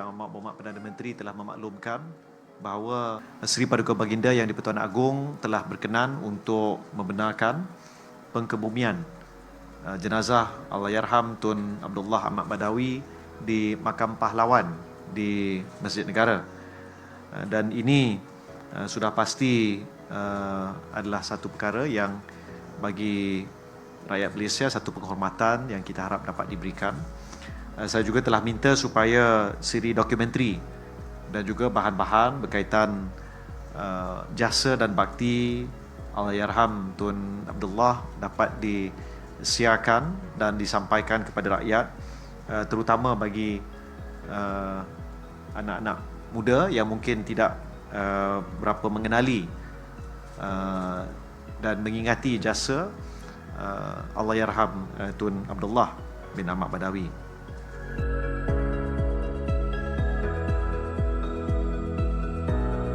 Yang Berhormat Perdana Menteri telah memaklumkan bahawa Seri Paduka Baginda Yang di-Pertuan Agong telah berkenan untuk membenarkan pengkebumian uh, jenazah Allahyarham Tun Abdullah Ahmad Badawi di Makam Pahlawan di Masjid Negara. Uh, Dan ini uh, sudah pasti adalah satu perkara yang bagi rakyat Malaysia satu penghormatan yang kita harap dapat diberikan. Uh, Saya juga telah minta supaya siri dokumentari dan juga bahan-bahan berkaitan uh, jasa dan bakti Allahyarham Tun Abdullah dapat disiarkan dan disampaikan kepada rakyat uh, terutama bagi uh, anak-anak muda yang mungkin tidak uh, berapa mengenali uh, dan mengingati jasa uh, Allahyarham uh, Tun Abdullah bin Ahmad Badawi.